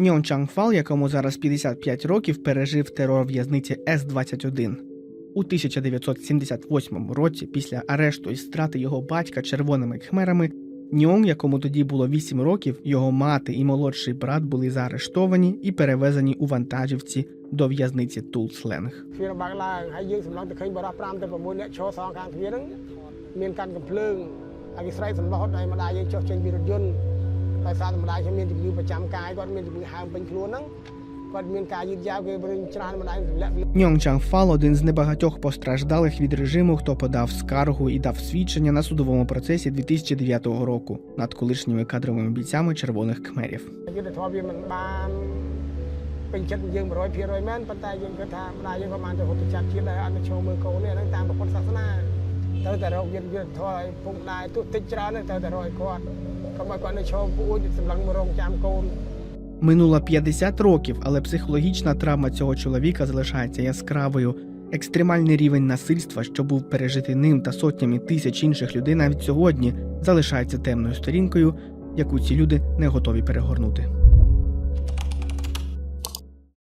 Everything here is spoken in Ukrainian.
Ньон Чангфал, якому зараз 55 років, пережив терор в'язниці С-21. У 1978 році, після арешту і страти його батька червоними khmerами, Ньон, якому тоді було 8 років, його мати і молодший брат були заарештовані і перевезені у вантажівці до в'язниці Тулсленг. ទ្វារបើកឡើងហើយយើងសម្លឹងទៅឃើញបរិប5ទៅ6នាក់ឈរសងខាងទ្វារហ្នឹងមានកាន់កំភ្លើងហើយគេស្រែកសម្លុតឲ្យម្ដាយយើងចុះចេញពីរថយន្តដោយសារតែម្ដាយខ្ញុំមានជំងឺប្រចាំកាយគាត់មានជំងឺហើមពេញខ្លួនហ្នឹងគាត់មានការយឺតយ៉ាវគេបរិញច្រើនម្ដាយទម្លាក់វា Ньон Чангфал один з небагатьох постраждалих від режиму, хто подав скаргу і дав свідчення на судовому процесі 2009 року над колишніми кадровими бійцями червоних кхмерів. យុទ្ធធម៌វាមិនបានពេញចិត្តយើង100%មែនប៉ុន្តែយើងគិតថាម្ដាយយើងក៏បានទៅហូបទៅចាត់ជាតិដែរអត់ទៅឈរមើលកូននេះហ្នឹងតាមពុទ្ធសាសនា ទៅតែរកយុទ្ធយុទ្ធធម៌ឲ្យពុកម្ដាយទោះតិចច្រើនទៅតែរកឲ្យគាត់កុំឲ្យគាត់នៅឈរពួចសម្លឹងមករងចាំកូន Минуло 50 років, але психологічна травма цього чоловіка залишається яскравою. Екстремальний рівень насильства, що був пережитий ним та сотнями тисяч інших людей, навіть сьогодні залишається темною сторінкою, яку ці люди не готові перегорнути.